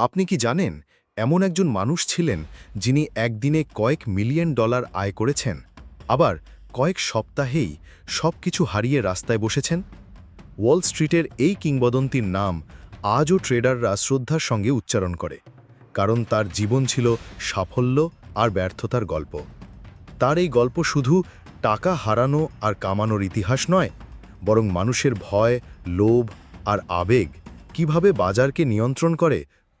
আপনি কি জানেন, এমন একজন মানুষ ছিলেন যিনি একদিনে কয়েক মিলিয়ন ডলার আয় করেছেন, আবার কয়েক সপ্তাহেই সব কিছু হারিয়ে রাস্তায় বসেছেন? ওয়াল স্ট্রিটের এই কিংবদন্তির নাম আজও ট্রেডাররা শ্রদ্ধার সঙ্গে উচ্চারণ করে, কারণ তার জীবন ছিল সাফল্য আর ব্যর্থতার গল্প। তার এই গল্প শুধু টাকা হারানো আর কামানোর ইতিহাস নয়, বরং মানুষের ভয়, লোভ আর আবেগ কীভাবে বাজারকে নিয়ন্ত্রণ করে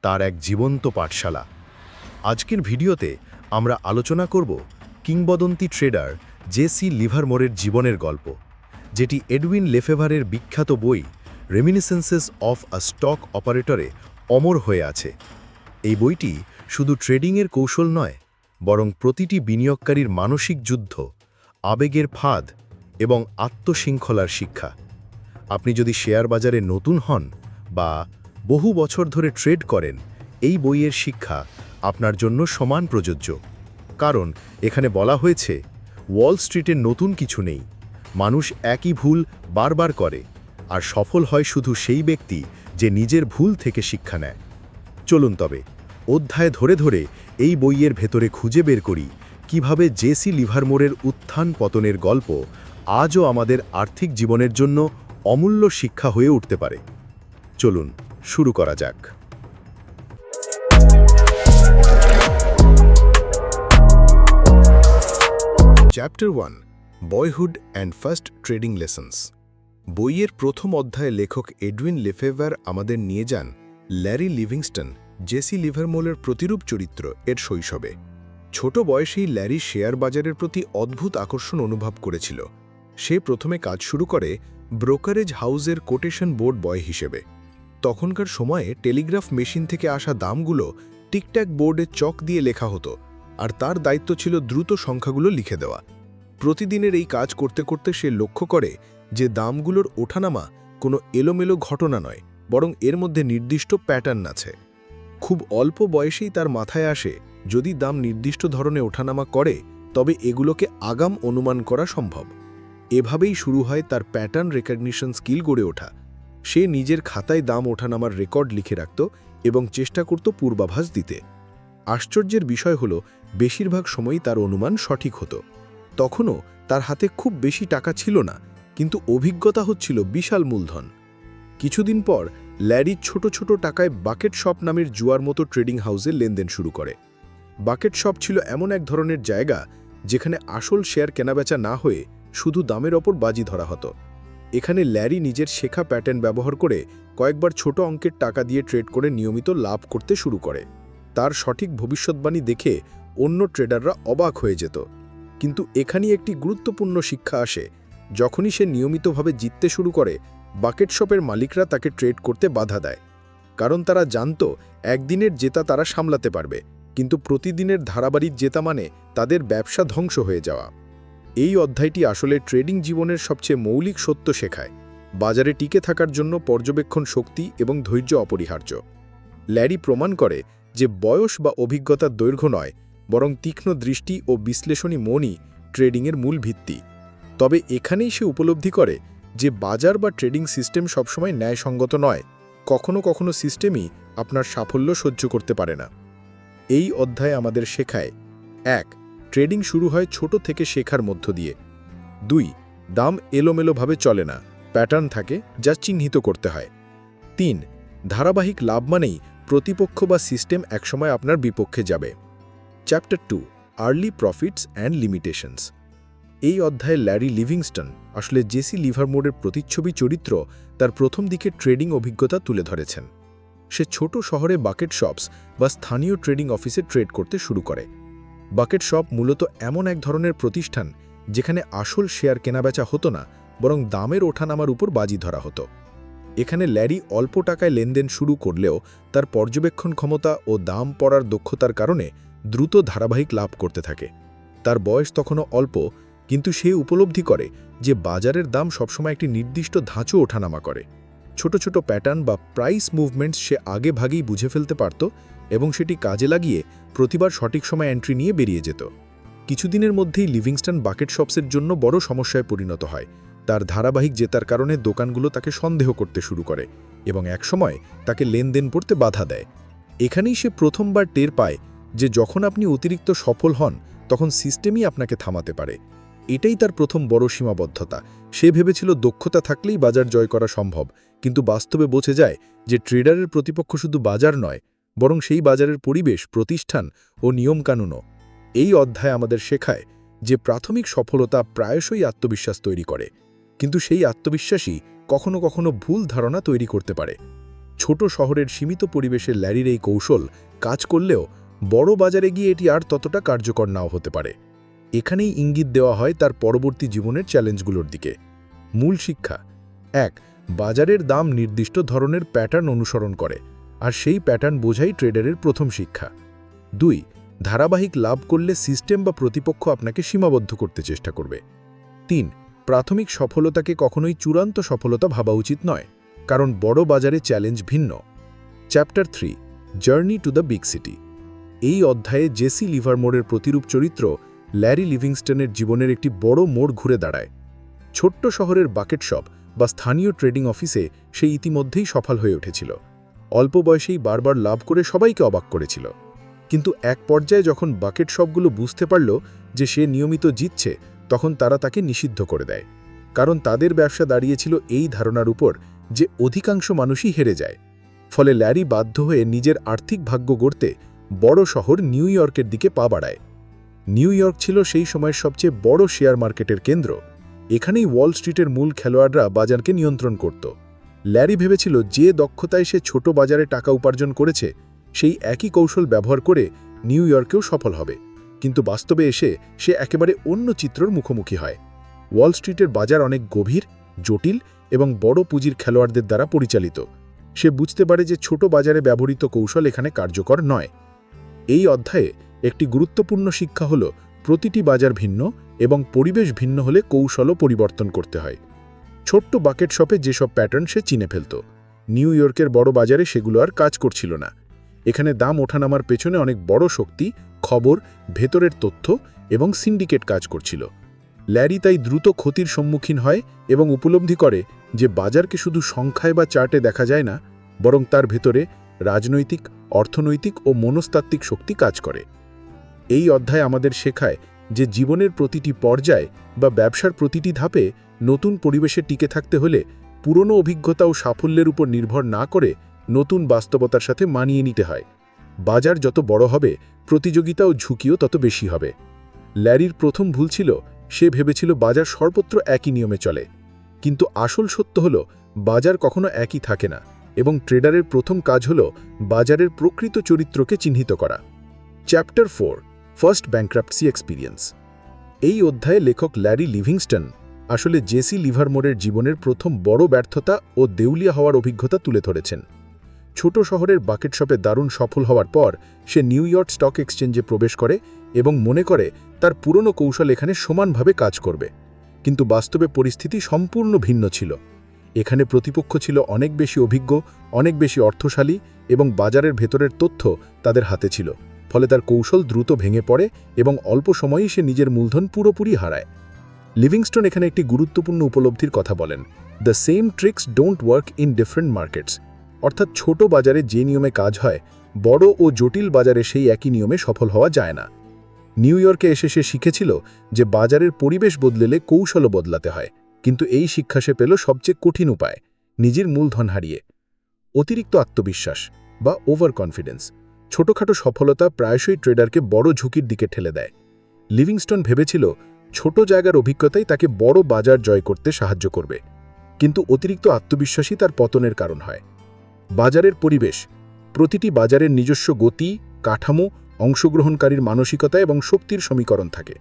তার এক জীবন্ত পাঠশালা। আজকের ভিডিওতে আমরা আলোচনা করব কিংবদন্তি ট্রেডার জেসি লিভারমোরের জীবনের গল্প, যেটি এডউইন লেফেভারের বিখ্যাত বই রেমিনিসেন্সেস অফ আ স্টক অপারেটরে অমর হয়ে আছে। এই বইটি শুধু ট্রেডিংয়ের কৌশল নয়, বরং প্রতিটি বিনিয়োগকারীর মানসিক যুদ্ধ, আবেগের ফাঁদ এবং আত্মশৃঙ্খলার শিক্ষা। আপনি যদি শেয়ার বাজারে নতুন হন বা বহু বছর ধরে ট্রেড করেন, এই বইয়ের শিক্ষা আপনার জন্য সমান প্রযোজ্য। কারণ এখানে বলা হয়েছে, ওয়াল স্ট্রিটের নতুন কিছু নেই। মানুষ একই ভুল বারবার করে, আর সফল হয় শুধু সেই ব্যক্তি যে নিজের ভুল থেকে শিক্ষা নেয়। চলুন তবে, অধ্যায় ধরে ধরে এই বইয়ের ভেতরে খুঁজে বের করি, কীভাবে জেসি লিভারমোরের উত্থান পতনের গল্প আজও আমাদের আর্থিক জীবনের জন্য অমূল্য শিক্ষা হয়ে উঠতে পারে। চলুন শুরু করা যাক। Chapter one boyhood and first trading lessons বইয়ের প্রথম অধ্যায়ে লেখক এডউইন লেফেভার আমাদের নিয়ে যান ল্যারি লিভিংস্টন, জেসি লিভারমোলের প্রতিরূপ চরিত্র এর শৈশবে। ছোট বয়সেই ল্যারি শেয়ার বাজারের প্রতি অদ্ভুত আকর্ষণ অনুভব করেছিল। সে প্রথমে কাজ শুরু করে ব্রোকারেজ হাউজের কোটেশন বোর্ড বয় হিসেবে। তখনকার সময়ে টেলিগ্রাফ মেশিন থেকে আসা দামগুলো টিকট্যাক বোর্ডে চক দিয়ে লেখা হতো, আর তার দায়িত্ব ছিল দ্রুত সংখ্যাগুলো লিখে দেওয়া। প্রতিদিনের এই কাজ করতে করতে সে লক্ষ্য করে যে দামগুলোর ওঠানামা কোনো এলোমেলো ঘটনা নয়, বরং এর মধ্যে নির্দিষ্ট প্যাটার্ন আছে। খুব অল্প বয়সেই তার মাথায় আসে, যদি দাম নির্দিষ্ট ধরনে ওঠানামা করে, তবে এগুলোকে আগাম অনুমান করা সম্ভব। এভাবেই শুরু হয় তার প্যাটার্ন রেকগনিশন স্কিল গড়ে ওঠা। সে নিজের খাতায় দাম ওঠানামার রেকর্ড লিখে রাখত এবং চেষ্টা করত পূর্বাভাস দিতে। আশ্চর্যের বিষয় হল, বেশিরভাগ সময়ই তার অনুমান সঠিক হতো। তখনও তার হাতে খুব বেশি টাকা ছিল না, কিন্তু অভিজ্ঞতা হচ্ছিল বিশাল মূলধন। কিছুদিন পর, ল্যারি ছোট ছোট টাকায় বাকেট শপ নামের জুয়ার মতো ট্রেডিং হাউসে লেনদেন শুরু করে। বাকেট শপ ছিল এমন এক ধরনের জায়গা, যেখানে আসল শেয়ার কেনাবেচা না হয়ে শুধু দামের ওপর বাজি ধরা হতো। এখানে ল্যারি নিজের শেখা প্যাটার্ন ব্যবহার করে কয়েকবার ছোট অঙ্কের টাকা দিয়ে ট্রেড করে নিয়মিত লাভ করতে শুরু করে। তার সঠিক ভবিষ্যৎবাণী দেখে অন্য ট্রেডাররা অবাক হয়ে যেত। কিন্তু এখানেই একটি গুরুত্বপূর্ণ শিক্ষা আসে। যখনই সে নিয়মিতভাবে জিততে শুরু করে, বাকেট শপের মালিকরা তাকে ট্রেড করতে বাধা দেয়। কারণ তারা জানত, একদিনের জেতা তারা সামলাতে পারবে। কিন্তু প্রতিদিনের ধারাবাহিক জেতা মানে তাদের ব্যবসা ধ্বংস হয়ে যাওয়া। এই অধ্যায়টি আসলে ট্রেডিং জীবনের সবচেয়ে মৌলিক সত্য শেখায়। বাজারে টিকে থাকার জন্য পর্যবেক্ষণ শক্তি এবং ধৈর্য অপরিহার্য। ল্যারি প্রমাণ করে যে বয়স বা অভিজ্ঞতার দৈর্ঘ্য নয়, বরং তীক্ষ্ণ দৃষ্টি ও বিশ্লেষণী মনই ট্রেডিংয়ের মূল ভিত্তি। তবে এখানেই সে উপলব্ধি করে যে বাজার বা ট্রেডিং সিস্টেম সবসময় ন্যায়সঙ্গত নয়, কখনো কখনো সিস্টেমই আপনার সাফল্য সহ্য করতে পারে না। এই অধ্যায় আমাদের শেখায়, এক ট্রেডিং শুরু হয় ছোট থেকে শেখার মধ্য দিয়ে। দুই, দাম এলোমেলোভাবে চলে না, প্যাটার্ন থাকে যা চিহ্নিত করতে হয়। তিন, ধারাবাহিক লাভ মানেই প্রতিপক্ষ বা সিস্টেম একসময় আপনার বিপক্ষে যাবে। Chapter two, early profits and limitations. এই অধ্যায়ে ল্যারি লিভিংস্টন, আসলে জেসি লিভারমোডের প্রতিচ্ছবি চরিত্র, তার প্রথম দিকে ট্রেডিং অভিজ্ঞতা তুলে ধরেছেন। সে ছোট শহরে বাকেট শপস বা স্থানীয় ট্রেডিং অফিসে ট্রেড করতে শুরু করে। বাকেট শপ মূলত এমন এক ধরনের প্রতিষ্ঠান যেখানে আসল শেয়ার কেনাবেচা হতো না, বরং দামের ওঠানামার উপর বাজি ধরা হতো। এখানে ল্যারি অল্প টাকায় লেনদেন শুরু করলেও তার পর্যবেক্ষণ ক্ষমতা ও দাম পড়ার দক্ষতার কারণে দ্রুত ধারাবাহিক লাভ করতে থাকে। তার বয়স তখনও অল্প, কিন্তু সে উপলব্ধি করে যে বাজারের দাম সবসময় একটি নির্দিষ্ট ধাঁচও ওঠানামা করে। ছোট ছোট প্যাটার্ন বা প্রাইস মুভমেন্টস সে আগে ভাগেই বুঝে ফেলতে পারত এবং সেটি কাজে লাগিয়ে প্রতিবার সঠিক সময় এন্ট্রি নিয়ে বেরিয়ে যেত। কিছুদিনের মধ্যেই লিভিংস্টন বাকেট শপসের জন্য বড় সমস্যায় পরিণত হয়। তার ধারাবাহিক জেতার কারণে দোকানগুলো তাকে সন্দেহ করতে শুরু করে এবং একসময় তাকে লেনদেন করতে বাধা দেয়। এখানেই সে প্রথমবার টের পায় যে যখন আপনি অতিরিক্ত সফল হন, তখন সিস্টেমই আপনাকে থামাতে পারে। এটাই তার প্রথম বড় সীমাবদ্ধতা। সে ভেবেছিল দক্ষতা থাকলেই বাজার জয় করা সম্ভব, কিন্তু বাস্তবে বোঝে যায় যে ট্রেডারের প্রতিপক্ষ শুধু বাজার নয় বরং সেই বাজারের পরিবেশ, প্রতিষ্ঠান ও নিয়মকানুনও এই অধ্যায় আমাদের শেখায় যে প্রাথমিক সফলতা প্রায়শই আত্মবিশ্বাস তৈরি করে। কিন্তু সেই আত্মবিশ্বাসই কখনো কখনো ভুল ধারণা তৈরি করতে পারে। ছোট শহরের সীমিত পরিবেশের ল্যারির এই কৌশল কাজ করলেও বড় বাজারে গিয়ে এটি আর ততটা কার্যকর নাও হতে পারে। এখানেই ইঙ্গিত দেওয়া হয় তার পরবর্তী জীবনের চ্যালেঞ্জগুলোর দিকে। মূল শিক্ষা। এক, বাজারের দাম নির্দিষ্ট ধরনের প্যাটার্ন অনুসরণ করে। আর সেই প্যাটার্ন বোঝাই ট্রেডারের প্রথম শিক্ষা। দুই, ধারাবাহিক লাভ করলে সিস্টেম বা প্রতিপক্ষ আপনাকে সীমাবদ্ধ করতে চেষ্টা করবে। তিন, প্রাথমিক সফলতাকে কখনোই চূড়ান্ত সফলতা ভাবা উচিত নয়, কারণ বড় বাজারে চ্যালেঞ্জ ভিন্ন। Chapter three, journey to the big city. এই অধ্যায়ে জেসি লিভারমোরের প্রতিরূপ চরিত্র ল্যারি লিভিংস্টনের জীবনের একটি বড় মোড় ঘুরে দাঁড়ায়। ছোট্ট শহরের বাকেট শপ বা স্থানীয় ট্রেডিং অফিসে সে ইতিমধ্যেই সফল হয়ে উঠেছিল। অল্প বয়সেই বারবার লাভ করে সবাইকে অবাক করেছিল। কিন্তু এক পর্যায়ে যখন বাকেট শপগুলো বুঝতে পারল যে সে নিয়মিত জিতছে, তখন তারা তাকে নিষিদ্ধ করে দেয়। কারণ তাদের ব্যবসা দাঁড়িয়েছিল এই ধারণার উপর যে অধিকাংশ মানুষই হেরে যায়। ফলে ল্যারি বাধ্য হয়ে নিজের আর্থিক ভাগ্য গড়তে বড় শহর নিউ ইয়র্কের দিকে পা বাড়ায়। নিউ ইয়র্ক ছিল সেই সময়ের সবচেয়ে বড় শেয়ার মার্কেটের কেন্দ্র। এখানেই ওয়াল স্ট্রিটের মূল খেলোয়াড়রা বাজারকে নিয়ন্ত্রণ করত। ল্যারি ভেবেছিল যে দক্ষতায় সে ছোট বাজারে টাকা উপার্জন করেছে, সেই একই কৌশল ব্যবহার করে নিউ ইয়র্কেও সফল হবে। কিন্তু বাস্তবে এসে সে একেবারে অন্য চিত্রর মুখোমুখি হয়। ওয়াল স্ট্রিটের বাজার অনেক গভীর, জটিল এবং বড় পুঁজির খেলোয়াড়দের দ্বারা পরিচালিত। সে বুঝতে পারে যে ছোট বাজারে ব্যবহৃত কৌশল এখানে কার্যকর নয়। এই অধ্যায়ে একটি গুরুত্বপূর্ণ শিক্ষা হল, প্রতিটি বাজার ভিন্ন এবং পরিবেশ ভিন্ন হলে কৌশলও পরিবর্তন করতে হয়। ছোট্ট বাকেট শপে যেসব প্যাটার্ন সে চিনে ফেলত। নিউ ইয়র্কের বড় বাজারে সেগুলো আর কাজ করছিল না। এখানে দাম ওঠানামার পেছনে অনেক বড় শক্তি, খবর, ভেতরের তথ্য এবং সিন্ডিকেট কাজ করছিল। ল্যারি তাই দ্রুত ক্ষতির সম্মুখীন হয় এবং উপলব্ধি করে যে বাজারকে শুধু সংখ্যায় বা চার্টে দেখা যায় না, বরং তার ভেতরে রাজনৈতিক, অর্থনৈতিক ও মনস্তাত্ত্বিক শক্তি কাজ করে। এই অধ্যায় আমাদের শেখায় যে জীবনের প্রতিটি পর্যায় বা ব্যবসার প্রতিটি ধাপে নতুন পরিবেশে টিকে থাকতে হলে পুরনো অভিজ্ঞতা ও সাফল্যের উপর নির্ভর না করে নতুন বাস্তবতার সাথে মানিয়ে নিতে হয়। বাজার যত বড় হবে, প্রতিযোগিতা ও ঝুঁকিও তত বেশি হবে। ল্যারির প্রথম ভুল ছিল, সে ভেবেছিল বাজার সর্বত্র একই নিয়মে চলে। কিন্তু আসল সত্য হল, বাজার কখনো একই থাকে না এবং ট্রেডারের প্রথম কাজ হল বাজারের প্রকৃত চরিত্রকে চিহ্নিত করা। Chapter four first bankruptcy experience. এই অধ্যায়ে লেখক ল্যারি লিভিংস্টন আসলে জেসি লিভারমোরের জীবনের প্রথম বড় ব্যর্থতা ও দেউলিয়া হওয়ার অভিজ্ঞতা তুলে ধরেছেন। ছোট শহরের বাকেট শপে দারুণ সফল হওয়ার পর সে নিউ ইয়র্ক স্টক এক্সচেঞ্জে প্রবেশ করে এবং মনে করে তার পুরনো কৌশল এখানে সমানভাবে কাজ করবে। কিন্তু বাস্তবে পরিস্থিতি সম্পূর্ণ ভিন্ন ছিল। এখানে প্রতিপক্ষ ছিল অনেক বেশি অভিজ্ঞ, অনেক বেশি অর্থশালী এবং বাজারের ভেতরের তথ্য তাদের হাতে ছিল। ফলে তার কৌশল দ্রুত ভেঙে পড়ে এবং অল্প সময়েই সে নিজের মূলধন পুরোপুরি হারায়। লিভিংস্টোন এখানে একটি গুরুত্বপূর্ণ উপলব্ধির কথা বলেন the same tricks don't work in different markets অর্থাৎ ছোট বাজারে যে নিয়মে কাজ হয়, বড় ও জটিল বাজারে সেই একই নিয়মে সফল হওয়া যায় না। নিউ ইয়র্কে এসে সে শিখেছিল যে বাজারের পরিবেশ বদলেলে কৌশলও বদলাতে হয়, কিন্তু এই শিক্ষা সে পেল সবচেয়ে কঠিন উপায়, নিজের মূলধন হারিয়ে। অতিরিক্ত আত্মবিশ্বাস বা ওভার কনফিডেন্স ছোটখাটো সফলতা প্রায়শই ট্রেডারকে বড় ঝুঁকির দিকে ঠেলে দেয়। লিভিংস্টন ভেবেছিল ছোট জায়গার অভিজ্ঞতাই তাকে বড় বাজার জয় করতে সাহায্য করবে। কিন্তু অতিরিক্ত আত্মবিশ্বাসী তার পতনের কারণ হয়। বাজারের পরিবেশ, প্রতিটি বাজারের নিজস্ব গতি, কাঠামো, অংশগ্রহণকারীর মানসিকতা এবং শক্তির সমীকরণ থাকে।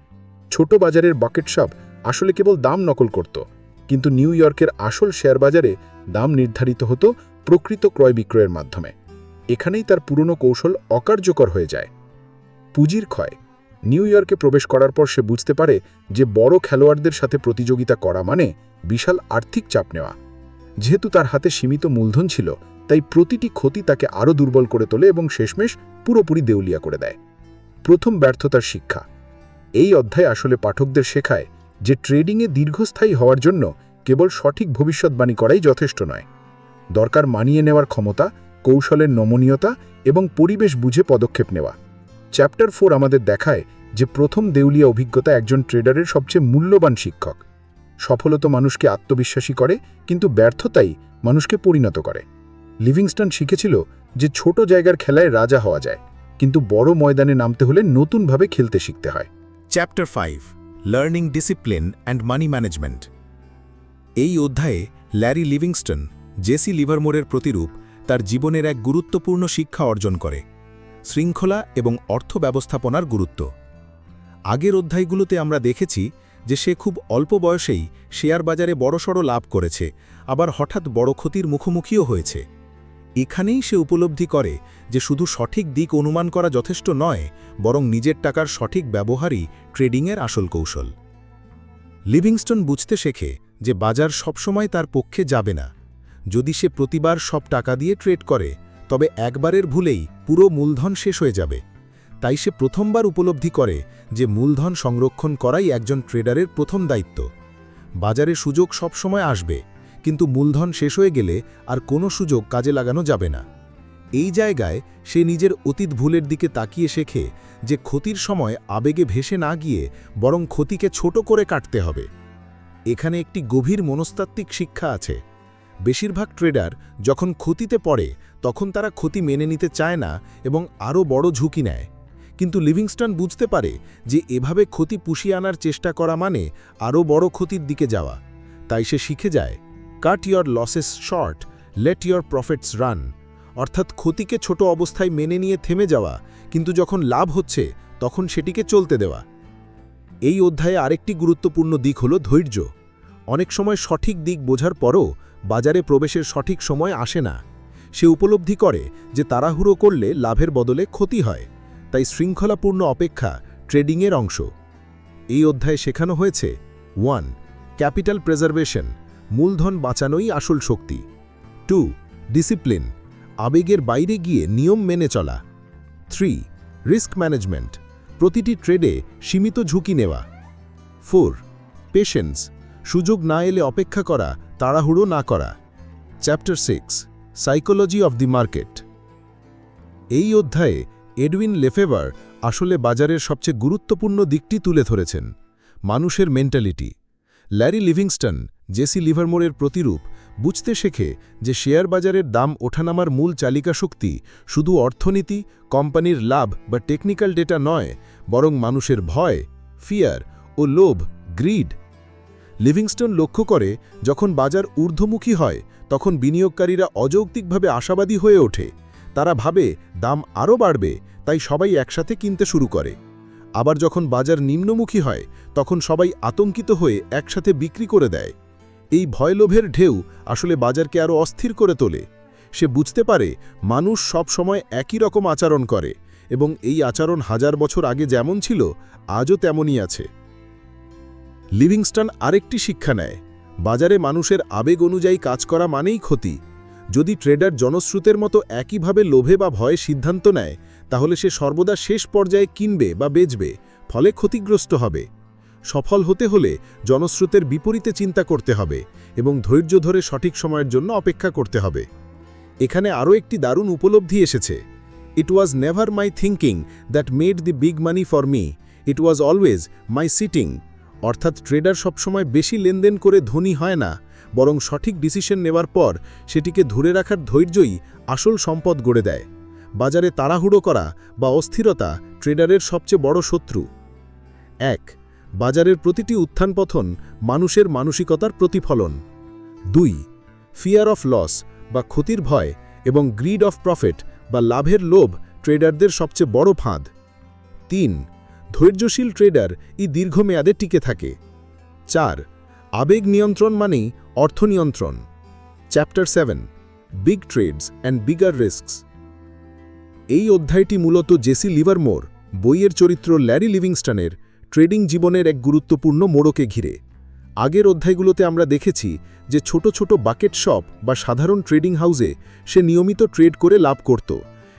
ছোট বাজারের বাকেট শপ আসলে কেবল দাম নকল করত, কিন্তু নিউ ইয়র্কের আসল শেয়ার বাজারে দাম নির্ধারিত হতো প্রকৃত ক্রয় বিক্রয়ের মাধ্যমে। এখানেই তার পুরনো কৌশল অকার্যকর হয়ে যায়। পুঁজির ক্ষয়। নিউ ইয়র্কে প্রবেশ করার পর সে বুঝতে পারে যে বড় খেলোয়াড়দের সাথে প্রতিযোগিতা করা মানে বিশাল আর্থিক চাপ নেওয়া। যেহেতু তার হাতে সীমিত মূলধন ছিল, তাই প্রতিটি ক্ষতি তাকে আরও দুর্বল করে তোলে এবং শেষমেশ পুরোপুরি দেউলিয়া করে দেয়। প্রথম ব্যর্থতার শিক্ষা। এই অধ্যায় আসলে পাঠকদের শেখায় যে ট্রেডিংয়ে দীর্ঘস্থায়ী হওয়ার জন্য কেবল সঠিক ভবিষ্যৎবাণী করাই যথেষ্ট নয়। দরকার মানিয়ে নেওয়ার ক্ষমতা কৌশলের নমনীয়তা এবং পরিবেশ বুঝে পদক্ষেপ নেওয়া। চ্যাপ্টার ফোর আমাদের দেখায় যে প্রথম দেউলিয়া অভিজ্ঞতা একজন ট্রেডারের সবচেয়ে মূল্যবান শিক্ষক। সফলতা মানুষকে আত্মবিশ্বাসী করে, কিন্তু ব্যর্থতাই মানুষকে পরিণত করে। লিভিংস্টন শিখেছিল যে ছোট জায়গার খেলায় রাজা হওয়া যায়, কিন্তু বড় ময়দানে নামতে হলে নতুনভাবে খেলতে শিখতে হয়। Chapter five, learning discipline and money management. এই অধ্যায়ে ল্যারি লিভিংস্টন, জেসি লিভারমোরের প্রতিরূপ তার জীবনের এক গুরুত্বপূর্ণ শিক্ষা অর্জন করে, শৃঙ্খলা এবং অর্থ ব্যবস্থাপনার গুরুত্ব। আগের অধ্যায়গুলোতে আমরা দেখেছি যে সে খুব অল্প বয়সেই শেয়ার বাজারে বড়সড় লাভ করেছে, আবার হঠাৎ বড় ক্ষতির মুখোমুখিও হয়েছে। এখানেই সে উপলব্ধি করে যে শুধু সঠিক দিক অনুমান করা যথেষ্ট নয়, বরং নিজের টাকার সঠিক ব্যবহারই ট্রেডিংয়ের আসল কৌশল। লিভিংস্টন বুঝতে শেখে যে বাজার সবসময় তার পক্ষে যাবে না। যদি সে প্রতিবার সব টাকা দিয়ে ট্রেড করে, তবে একবারের ভুলেই পুরো মূলধন শেষ হয়ে যাবে। তাই সে প্রথমবার উপলব্ধি করে যে মূলধন সংরক্ষণ করাই একজন ট্রেডারের প্রথম দায়িত্ব। বাজারে সুযোগ সবসময় আসবে, কিন্তু মূলধন শেষ হয়ে গেলে আর কোনো সুযোগ কাজে লাগানো যাবে না। এই জায়গায় সে নিজের অতীত ভুলের দিকে তাকিয়ে শেখে যে ক্ষতির সময় আবেগে ভেসে না গিয়ে বরং ক্ষতিকে ছোট করে কাটতে হবে। এখানে একটি গভীর মনস্তাত্ত্বিক শিক্ষা আছে। বেশিরভাগ ট্রেডার যখন ক্ষতিতে পড়ে, তখন তারা ক্ষতি মেনে নিতে চায় না এবং আরও বড় ঝুঁকি নেয়। কিন্তু লিভিংস্টন বুঝতে পারে যে এভাবে ক্ষতি পুষিয়ে আনার চেষ্টা করা মানে আরও বড় ক্ষতির দিকে যাওয়া। তাই সে শিখে যায় cut your losses short let your profits run অর্থাৎ ক্ষতিকে ছোট অবস্থায় মেনে নিয়ে থেমে যাওয়া, কিন্তু যখন লাভ হচ্ছে, তখন সেটিকে চলতে দেওয়া। এই অধ্যায়ে আরেকটি গুরুত্বপূর্ণ দিক হল ধৈর্য। অনেক সময় সঠিক দিক বোঝার পরও বাজারে প্রবেশের সঠিক সময় আসে না। সে উপলব্ধি করে যে তাড়াহুড়ো করলে লাভের বদলে ক্ষতি হয়। তাই শৃঙ্খলাপূর্ণ অপেক্ষা ট্রেডিংয়ের অংশ। এই অধ্যায়ে শেখানো হয়েছে, ওয়ান, ক্যাপিটাল প্রেজারভেশন, মূলধন বাঁচানোই আসল শক্তি। টু, ডিসিপ্লিন, আবেগের বাইরে গিয়ে নিয়ম মেনে চলা। থ্রি, রিস্ক ম্যানেজমেন্ট, প্রতিটি ট্রেডে সীমিত ঝুঁকি নেওয়া। ফোর, পেশেন্স সুযোগ না এলে অপেক্ষা করা, তাড়াহুড়ো না করা। Chapter six psychology of the market এই অধ্যায়ে এডউইন লেফেভার আসলে বাজারের সবচেয়ে গুরুত্বপূর্ণ দিকটি তুলে ধরেছেন, মানুষের মেন্টালিটি। ল্যারি লিভিংস্টন জেসি লিভারমোরের প্রতিরূপ, বুঝতে শেখে যে শেয়ার বাজারের দাম ওঠানামার মূল চালিকা শক্তি শুধু অর্থনীতি, কোম্পানির লাভ বা টেকনিক্যাল ডেটা নয়, বরং মানুষের ভয়, ফিয়ার ও লোভ, গ্রিড লিভিংস্টন লক্ষ্য করে, যখন বাজার ঊর্ধ্বমুখী হয়, তখন বিনিয়োগকারীরা অযৌক্তিকভাবে আশাবাদী হয়ে ওঠে। তারা ভাবে, দাম আরও বাড়বে, তাই সবাই একসাথে কিনতে শুরু করে। আবার যখন বাজার নিম্নমুখী হয়, তখন সবাই আতঙ্কিত হয়ে একসাথে বিক্রি করে দেয়। এই ভয়লোভের ঢেউ আসলে বাজারকে আরও অস্থির করে তোলে। সে বুঝতে পারে, মানুষ সব সময় একই রকম আচরণ করে, এবং এই আচরণ হাজার বছর আগে যেমন ছিল, আজও তেমনই আছে। লিভিংস্টন আরেকটি শিক্ষা নেয়। বাজারে মানুষের আবেগ অনুযায়ী কাজ করা মানেই ক্ষতি। যদি ট্রেডার জনশ্রুতের মতো একইভাবে লোভে বা ভয়ে সিদ্ধান্ত নেয়, তাহলে সে সর্বদা শেষ পর্যায়ে কিনবে বা বেচবে, ফলে ক্ষতিগ্রস্ত হবে। সফল হতে হলে জনস্রোতের বিপরীতে চিন্তা করতে হবে এবং ধৈর্য ধরে সঠিক সময়ের জন্য অপেক্ষা করতে হবে। এখানে আরও একটি দারুণ উপলব্ধি এসেছে। It was never my thinking that made the big money for me it was always my sitting অর্থাৎ ট্রেডার সবসময় বেশি লেনদেন করে ধনী হয় না, বরং সঠিক ডিসিশন নেওয়ার পর সেটিকে ধরে রাখার ধৈর্যই আসল সম্পদ গড়ে দেয়। বাজারে তাড়াহুড়ো করা বা অস্থিরতা ট্রেডারের সবচেয়ে বড় শত্রু। এক, বাজারের প্রতিটি উত্থানপথন মানুষের মানসিকতার প্রতিফলন। দুই ফিয়ার অফ লস বা ক্ষতির ভয় এবং গ্রিড অফ প্রফিট বা লাভের লোভ ট্রেডারদের সবচেয়ে বড় ফাঁদ। তিন ধৈর্যশীল ট্রেডার ই দীর্ঘমেয়াদে টিকে থাকে। চার, আবেগ নিয়ন্ত্রণ মানেই অর্থ নিয়ন্ত্রণ। Chapter seven big trades and bigger risks এই অধ্যায়টি মূলত জেসি লিভারমোর বইয়ের চরিত্র ল্যারি লিভিংস্টনের ট্রেডিং জীবনের এক গুরুত্বপূর্ণ মোড়কে ঘিরে। আগের অধ্যায়গুলোতে আমরা দেখেছি যে ছোট ছোট বাকেট শপ বা সাধারণ ট্রেডিং হাউসে সে নিয়মিত ট্রেড করে লাভ করত।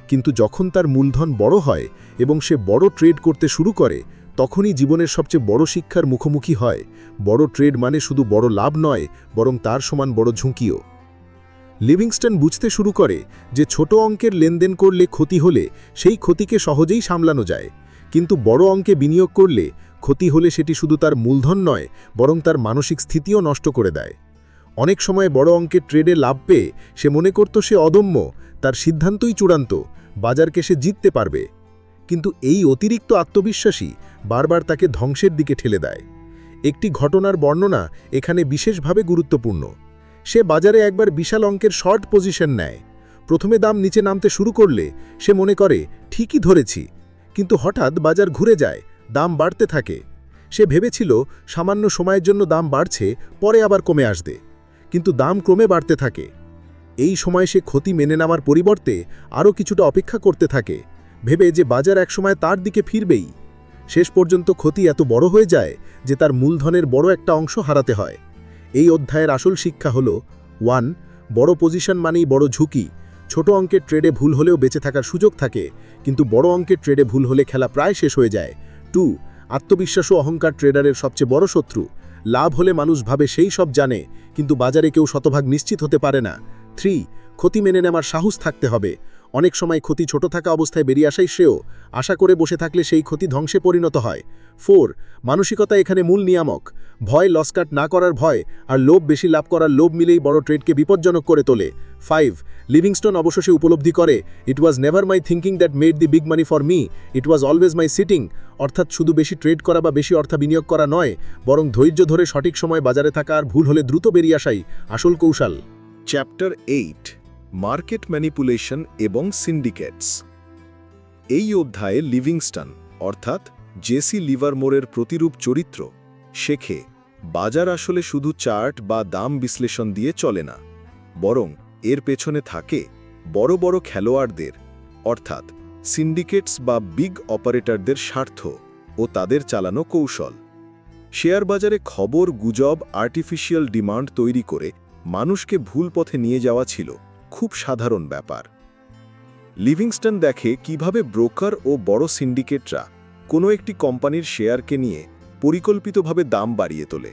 কিন্তু যখন তার মূলধন বড় হয় এবং সে বড় ট্রেড করতে শুরু করে, তখনই জীবনের সবচেয়ে বড় শিক্ষার মুখোমুখি হয়। বড় ট্রেড মানে শুধু বড় লাভ নয়, বরং তার সমান বড় ঝুঁকিও। লিভিংস্টন বুঝতে শুরু করে যে ছোট অঙ্কের লেনদেন করলে ক্ষতি হলে সেই ক্ষতিকে সহজেই সামলানো যায়। কিন্তু বড় অঙ্কে বিনিয়োগ করলে ক্ষতি হলে সেটি শুধু তার মূলধন নয়, বরং তার মানসিক স্থিতিও নষ্ট করে দেয়। অনেক সময় বড় অঙ্কের ট্রেডে লাভ পেয়ে সে মনে করত সে অদম্য, তার সিদ্ধান্তই চূড়ান্ত বাজারকে সে জিততে পারবে। কিন্তু এই অতিরিক্ত আত্মবিশ্বাসী বারবার তাকে ধ্বংসের দিকে ঠেলে দেয়। একটি ঘটনার বর্ণনা এখানে বিশেষভাবে গুরুত্বপূর্ণ। সে বাজারে একবার বিশাল অঙ্কের শর্ট পজিশন নেয়। প্রথমে দাম নিচে নামতে শুরু করলে সে মনে করে, ঠিকই ধরেছি। কিন্তু হঠাৎ বাজার ঘুরে যায়, দাম বাড়তে থাকে। সে ভেবেছিল, সামান্য সময়ের জন্য দাম বাড়ছে, পরে আবার কমে আসবে। কিন্তু দাম ক্রমে বাড়তে থাকে। এই সময় সে ক্ষতি মেনে নেওয়ার পরিবর্তে আরও কিছুটা অপেক্ষা করতে থাকে, ভেবে যে বাজার একসময় তার দিকে ফিরবেই। শেষ পর্যন্ত ক্ষতি এত বড় হয়ে যায় যে তার মূলধনের বড় একটা অংশ হারাতে হয়। এই অধ্যায়ের আসল শিক্ষা হল, ওয়ান, বড় পজিশন মানেই বড় ঝুঁকি। ছোট অঙ্কের ট্রেডে ভুল হলেও বেঁচে থাকার সুযোগ থাকে, কিন্তু বড় অঙ্কের ট্রেডে ভুল হলে খেলা প্রায় শেষ হয়ে যায়। টু, আত্মবিশ্বাস ও অহংকার ট্রেডারের সবচেয়ে বড় শত্রু। লাভ হলে মানুষ ভাবে সেই সব জানে, কিন্তু বাজারে কেউ শতভাগ নিশ্চিত হতে পারে না। থ্রি, ক্ষতি মেনে নেওয়ার সাহস থাকতে হবে। অনেক সময় ক্ষতি ছোট থাকা অবস্থায় বেরিয়ে আসাই শ্রেয়। আশা করে বসে থাকলে সেই ক্ষতি ধ্বংসে পরিণত হয়। ফোর, মানসিকতা এখানে মূল নিয়ামক। ভয় লসকাট না করার ভয় আর লোভ বেশি লাভ করার লোভ মিলেই বড় ট্রেডকে বিপজ্জনক করে তোলে। ফাইভ, লিভিংস্টোন অবশেষে উপলব্ধি করে, it was never my thinking that made the big money for me. It was always my sitting. অর্থাৎ শুধু বেশি ট্রেড করা বা বেশি অর্থ বিনিয়োগ করা নয়, বরং ধৈর্য ধরে সঠিক সময় বাজারে থাকা আর ভুল হলে দ্রুত বেরিয়ে আসাই আসল কৌশল। চ্যাপ্টার এইট মার্কেট ম্যানিপুলেশন এবং সিন্ডিকেটস এই অধ্যায়ে লিভিংস্টন অর্থাৎ জেসি লিভারমোরের প্রতিরূপ চরিত্র, শেখে, বাজার আসলে শুধু চার্ট বা দাম বিশ্লেষণ দিয়ে চলে না, বরং এর পেছনে থাকে বড় বড় খেলোয়াড়দের, অর্থাৎ সিন্ডিকেটস বা বিগ অপারেটরদের স্বার্থ ও তাদের চালানো কৌশল। শেয়ার বাজারে খবর, গুজব আর্টিফিশিয়াল ডিমান্ড তৈরি করে মানুষকে ভুল পথে নিয়ে যাওয়া ছিল, খুব সাধারণ ব্যাপার। লিভিংস্টন দেখে কীভাবে ব্রোকার ও বড় সিন্ডিকেটরা কোনো একটি কোম্পানির শেয়ারকে নিয়ে পরিকল্পিতভাবে দাম বাড়িয়ে তোলে।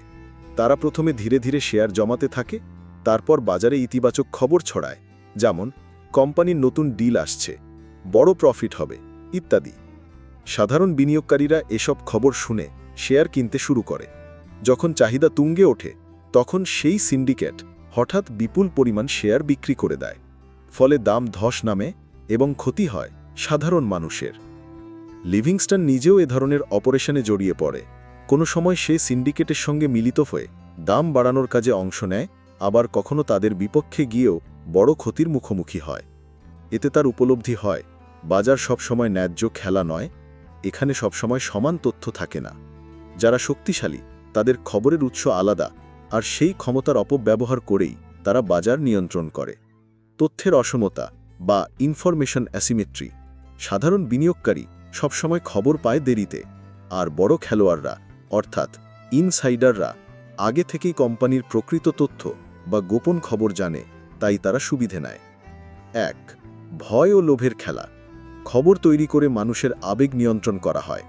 তারা প্রথমে ধীরে ধীরে শেয়ার জমাতে থাকে, তারপর বাজারে ইতিবাচক খবর ছড়ায়, যেমন, কোম্পানির নতুন ডিল আসছে, বড় প্রফিট হবে, ইত্যাদি। সাধারণ বিনিয়োগকারীরা এসব খবর শুনে শেয়ার কিনতে শুরু করে। যখন চাহিদা তুঙ্গে ওঠে, তখন সেই সিন্ডিকেট হঠাৎ বিপুল পরিমাণ শেয়ার বিক্রি করে দেয়। ফলে দাম ধস নামে এবং ক্ষতি হয় সাধারণ মানুষের। লিভিংস্টন নিজেও এ ধরনের অপারেশনে জড়িয়ে পড়ে। কোনো সময় সে সিন্ডিকেটের সঙ্গে মিলিত হয়ে দাম বাড়ানোর কাজে অংশ নেয়, আবার কখনো তাদের বিপক্ষে গিয়েও বড় ক্ষতির মুখোমুখি হয়। এতে তার উপলব্ধি হয়, বাজার সবসময় ন্যায্য খেলা নয়, এখানে সবসময় সমান তথ্য থাকে না। যারা শক্তিশালী, তাদের খবরের উৎস আলাদা আর সেই ক্ষমতার অপব্যবহার করেই তারা বাজার নিয়ন্ত্রণ করে। তথ্যের অসমতা বা ইনফরমেশন অ্যাসিমেট্রি সাধারণ বিনিয়োগকারী সবসময় খবর পায় দেরিতে, আর বড় খেলোয়াড়রা, অর্থাৎ ইনসাইডাররা, আগে থেকেই কোম্পানির প্রকৃত তথ্য বা গোপন খবর জানে, তাই তারা সুবিধে নেয়। এক, ভয় ও লোভের খেলা। খবর তৈরি করে মানুষের আবেগ নিয়ন্ত্রণ করা হয়।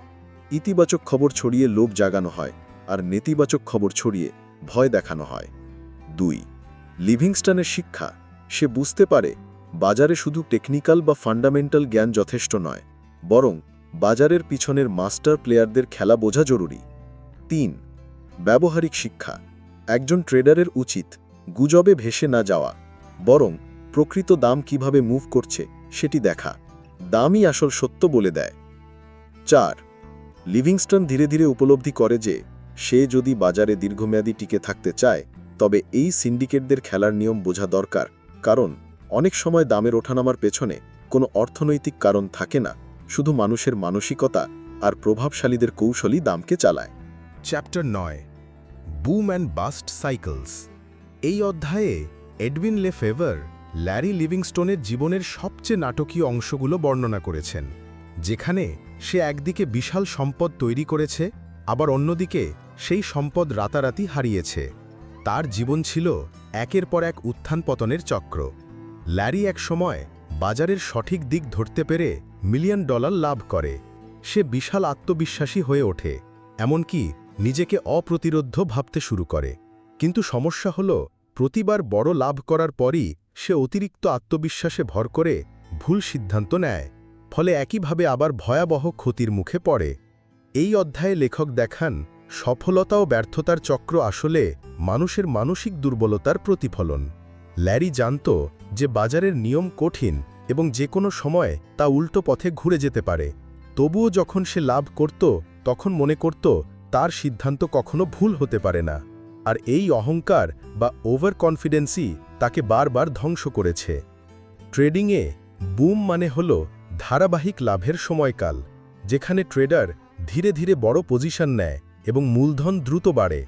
ইতিবাচক খবর ছড়িয়ে লোভ জাগানো হয়, আর নেতিবাচক খবর ছড়িয়ে ভয় দেখানো হয়। দুই, লিভিংস্টনের শিক্ষা। সে বুঝতে পারে বাজারে শুধু টেকনিক্যাল বা ফান্ডামেন্টাল জ্ঞান যথেষ্ট নয়, বরং বাজারের পিছনের মাস্টার প্লেয়ারদের খেলা বোঝা জরুরি। তিন, ব্যবহারিক শিক্ষা। একজন ট্রেডারের উচিত গুজবে ভেসে না যাওয়া, বরং প্রকৃত দাম কীভাবে মুভ করছে সেটি দেখা। দামই আসল সত্য বলে দেয়। চার, লিভিংস্টন ধীরে ধীরে উপলব্ধি করে যে সে যদি বাজারে দীর্ঘমেয়াদী টিকে থাকতে চায়, তবে এই সিন্ডিকেটদের খেলার নিয়ম বোঝা দরকার, কারণ অনেক সময় দামের ওঠানামার পেছনে কোনো অর্থনৈতিক কারণ থাকে না, শুধু মানুষের মানসিকতা আর প্রভাবশালীদের কৌশলই দামকে চালায়। চ্যাপ্টার নয় বুম অ্যান্ড বাস্ট সাইকেলস এই অধ্যায়ে এডবিন লেফেভার ল্যারি লিভিংস্টোনের জীবনের সবচেয়ে নাটকীয় অংশগুলো বর্ণনা করেছেন, যেখানে সে একদিকে বিশাল সম্পদ তৈরি করেছে, আবার অন্যদিকে সেই সম্পদ রাতারাতি হারিয়েছে। তার জীবন ছিল একের পর এক উত্থান পতনের চক্র। ল্যারি এক সময় বাজারের সঠিক দিক ধরতে পেরে মিলিয়ন ডলার লাভ করে। সে বিশাল আত্মবিশ্বাসী হয়ে ওঠে, এমনকি নিজেকে অপ্রতিরোধ্য ভাবতে শুরু করে। কিন্তু সমস্যা হল, প্রতিবার বড় লাভ করার পরই সে অতিরিক্ত আত্মবিশ্বাসে ভর করে ভুল সিদ্ধান্ত নেয়, ফলে একইভাবে আবার ভয়াবহ ক্ষতির মুখে পড়ে। এই অধ্যায়ে লেখক দেখান সফলতা ও ব্যর্থতার চক্র আসলে মানুষের মানসিক দুর্বলতার প্রতিফলন। ল্যারি জানত যে বাজারের নিয়ম কঠিন এবং যে কোনো সময় তা উল্টো পথে ঘুরে যেতে পারে। তবুও যখন সে লাভ করত, তখন মনে করত তার সিদ্ধান্ত কখনো ভুল হতে পারে না। আর এই অহংকার বা ওভার কনফিডেন্সই তাকে বারবার ধ্বংস করেছে। ট্রেডিংয়ে বুম মানে হল ধারাবাহিক লাভের সময়কাল, যেখানে ট্রেডার ধীরে ধীরে বড় পজিশন নেয় এবং মূলধন দ্রুত বাড়ে।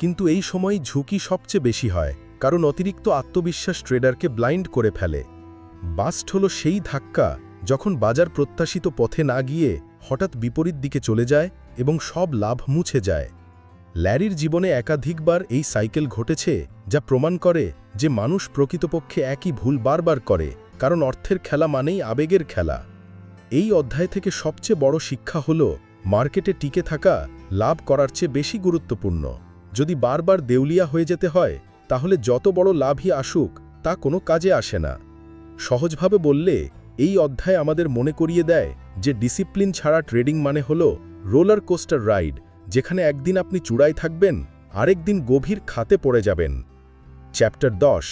কিন্তু এই সময় ঝুঁকি সবচেয়ে বেশি হয়, কারণ অতিরিক্ত আত্মবিশ্বাস ট্রেডারকে ব্লাইন্ড করে ফেলে। বাস্ট হল সেই ধাক্কা যখন বাজার প্রত্যাশিত পথে না গিয়ে হঠাৎ বিপরীত দিকে চলে যায় এবং সব লাভ মুছে যায়। ল্যারির জীবনে একাধিকবার এই সাইকেল ঘটেছে যা প্রমাণ করে যে মানুষ প্রকৃতপক্ষে একই ভুল বারবার করে, কারণ অর্থের খেলা মানেই আবেগের খেলা। এই অধ্যায় থেকে সবচেয়ে বড় শিক্ষা হল মার্কেটে টিকে থাকা লাভ করার চেয়ে বেশি গুরুত্বপূর্ণ। যদি বারবার দেউলিয়া হয়ে যেতে হয়, তাহলে যত বড় লাভই আসুক, তা কোনো কাজে আসে না। সহজভাবে বললে, এই অধ্যায় আমাদের মনে করিয়ে দেয় যে ডিসিপ্লিন ছাড়া ট্রেডিং মানে হল রোলার কোস্টার রাইড, যেখানে একদিন আপনি চূড়ায় থাকবেন আরেকদিন গভীর খাতে পড়ে যাবেন। চ্যাপ্টার দশ,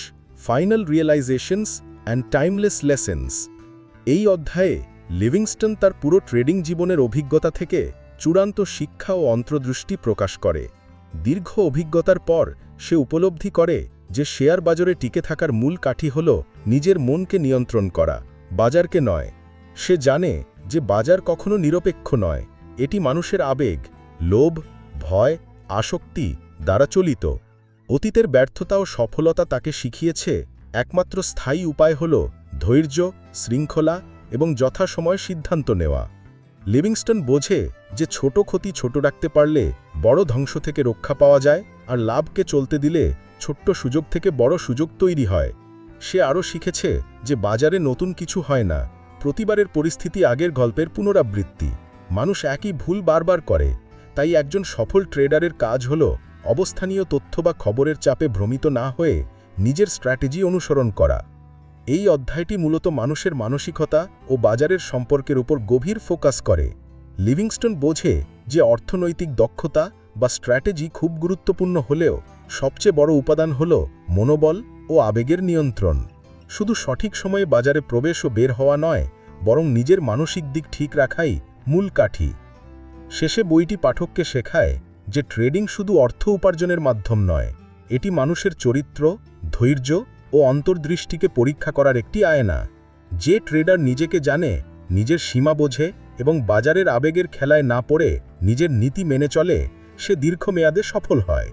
final realisations and timeless lessons. এই অধ্যায়ে লিভিংস্টন তার পুরো ট্রেডিং জীবনের অভিজ্ঞতা থেকে চূড়ান্ত শিক্ষা ও অন্তর্দৃষ্টি প্রকাশ করে। দীর্ঘ অভিজ্ঞতার পর সে উপলব্ধি করে যে শেয়ার বাজারে টিকে থাকার মূল কাঠি হল নিজের মনকে নিয়ন্ত্রণ করা, বাজারকে নয়। সে জানে যে বাজার কখনো নিরপেক্ষ নয়, এটি মানুষের আবেগ, লোভ, ভয়, আসক্তি দ্বারা চলিত। অতীতের ব্যর্থতা ও সফলতা তাকে শিখিয়েছে একমাত্র স্থায়ী উপায় হল ধৈর্য, শৃঙ্খলা এবং যথাসময় সিদ্ধান্ত নেওয়া। লিভিংস্টন বোঝে যে ছোট ক্ষতি ছোট রাখতে পারলে বড় ধ্বংস থেকে রক্ষা পাওয়া যায় আর লাভকে চলতে দিলে ছোট্ট সুযোগ থেকে বড় সুযোগ তৈরি হয়। সে আরও শিখেছে যে বাজারে নতুন কিছু হয় না, প্রতিবারের পরিস্থিতি আগের গল্পের পুনরাবৃত্তি। মানুষ একই ভুল বারবার করে, তাই একজন সফল ট্রেডারের কাজ হল অবস্থানীয় তথ্য বা খবরের চাপে ভ্রমিত না হয়ে নিজের স্ট্র্যাটেজি অনুসরণ করা। এই অধ্যায়টি মূলত মানুষের মানসিকতা ও বাজারের সম্পর্কের উপর গভীর ফোকাস করে। লিভিংস্টন বোঝে যে অর্থনৈতিক দক্ষতা বা স্ট্র্যাটেজি খুব গুরুত্বপূর্ণ হলেও সবচেয়ে বড় উপাদান হল মনোবল ও আবেগের নিয়ন্ত্রণ। শুধু সঠিক সময়ে বাজারে প্রবেশ ও বের হওয়া নয়, বরং নিজের মানসিক দিক ঠিক রাখাই মূল কাঠি। শেষে বইটি পাঠককে শেখায় যে ট্রেডিং শুধু অর্থ উপার্জনের মাধ্যম নয়, এটি মানুষের চরিত্র, ধৈর্য ও অন্তর্দৃষ্টিকে পরীক্ষা করার একটি আয়না। যে ট্রেডার নিজেকে জানে, নিজের সীমা বোঝে এবং বাজারের আবেগের খেলায় না পড়ে নিজের নীতি মেনে চলে, সে দীর্ঘমেয়াদে সফল হয়।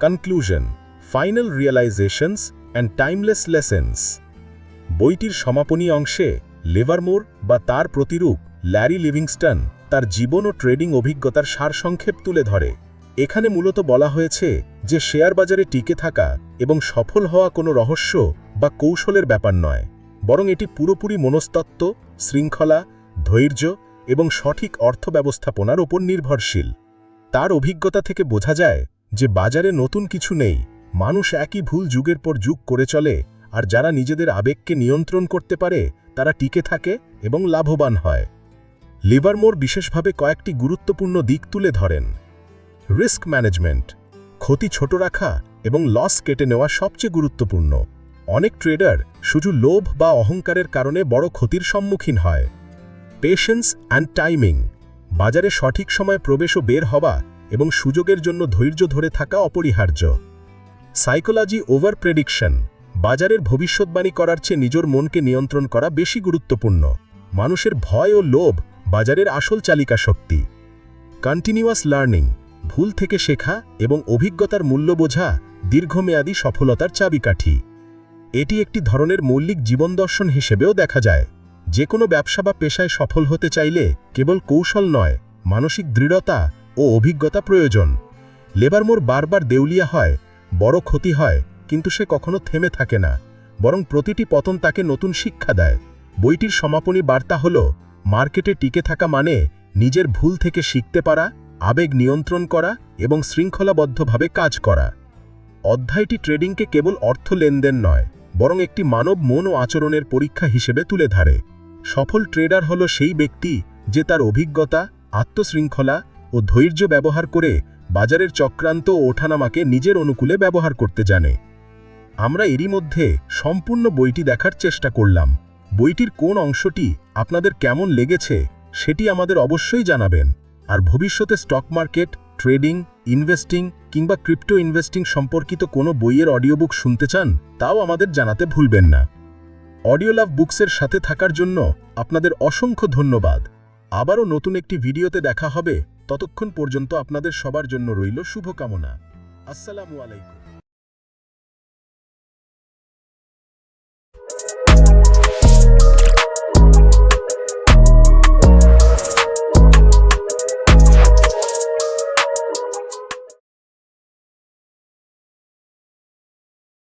Conclusion final realisations and timeless lessons বইটির সমাপনী অংশে লেভারমোর বা তার প্রতিরূপ ল্যারি লিভিংস্টন তার জীবন ও ট্রেডিং অভিজ্ঞতার সারসংক্ষেপ তুলে ধরে। এখানে মূলত বলা হয়েছে যে শেয়ার বাজারে টিকে থাকা এবং সফল হওয়া কোনো রহস্য বা কৌশলের ব্যাপার নয়, বরং এটি পুরোপুরি মনস্তত্ত্ব, শৃঙ্খলা, ধৈর্য এবং সঠিক অর্থ ব্যবস্থাপনার ওপর নির্ভরশীল। তার অভিজ্ঞতা থেকে বোঝা যায় যে বাজারে নতুন কিছু নেই, মানুষ একই ভুল যুগের পর যুগ করে চলে, আর যারা নিজেদের আবেগকে নিয়ন্ত্রণ করতে পারে, তারা টিকে থাকে এবং লাভবান হয়। লিভারমোর বিশেষভাবে কয়েকটি গুরুত্বপূর্ণ দিক তুলে ধরেন। রিস্ক ম্যানেজমেন্ট, ক্ষতি ছোট রাখা এবং লস কেটে নেওয়া সবচেয়ে গুরুত্বপূর্ণ। অনেক ট্রেডার শুধু লোভ বা অহংকারের কারণে বড় ক্ষতির সম্মুখীন হয়। পেশেন্স অ্যান্ড টাইমিং, বাজারে সঠিক সময় প্রবেশ ও বের হওয়া এবং সুযোগের জন্য ধৈর্য ধরে থাকা অপরিহার্য। সাইকোলজি ওভার প্রেডিকশন, বাজারের ভবিষ্যৎবাণী করার চেয়ে নিজের মনকে নিয়ন্ত্রণ করা বেশি গুরুত্বপূর্ণ। মানুষের ভয় ও লোভ বাজারের আসল চালিকা শক্তি কন্টিনিউয়াস লার্নিং ভুল থেকে শেখা এবং অভিজ্ঞতার মূল্য বোঝা দীর্ঘমেয়াদী সফলতার চাবিকাঠি। এটি একটি ধরনের মৌলিক জীবন দর্শন হিসেবেও দেখা যায়। যে কোনো ব্যবসা বা পেশায় সফল হতে চাইলে কেবল কৌশল নয়, মানসিক দৃঢ়তা ও অভিজ্ঞতা প্রয়োজন। লেবারমোর বারবার দেউলিয়া হয়, বড় ক্ষতি হয়, কিন্তু সে কখনো থেমে থাকে না, বরং প্রতিটি পতন তাকে নতুন শিক্ষা দেয়। বইটির সমাপনী বার্তা হল, মার্কেটে টিকে থাকা মানে নিজের ভুল থেকে শিখতে পারা আবেগ নিয়ন্ত্রণ করা এবং শৃঙ্খলাবদ্ধভাবে কাজ করা। অধ্যায়টি ট্রেডিংকে কেবল অর্থ লেনদেন নয়, বরং একটি মানব মন ও আচরণের পরীক্ষা হিসেবে তুলে ধরে। সফল ট্রেডার হল সেই ব্যক্তি যে তার অভিজ্ঞতা, আত্মশৃঙ্খলা ও ধৈর্য ব্যবহার করে বাজারের চক্রান্ত ও ওঠানামাকে নিজের অনুকূলে ব্যবহার করতে জানে। আমরা এরই মধ্যে সম্পূর্ণ বইটি দেখার চেষ্টা করলাম। বইটির কোন অংশটি আপনাদের কেমন লেগেছে, সেটি আমাদের অবশ্যই জানাবেন। আর ভবিষ্যতে স্টক মার্কেট ট্রেডিং ইনভেস্টিং কিংবা ক্রিপ্টো ইনভেস্টিং সম্পর্কিত কোনো বইয়ের অডিও বুক শুনতে চান, তাও আমাদের জানাতে ভুলবেন না। অডিও লাভ বুকসের সাথে থাকার জন্য আপনাদের অসংখ্য ধন্যবাদ। আবারও নতুন একটি ভিডিওতে দেখা হবে, ততক্ষণ পর্যন্ত আপনাদের সবার জন্য রইল শুভকামনা। আসসালামু আলাইকুম।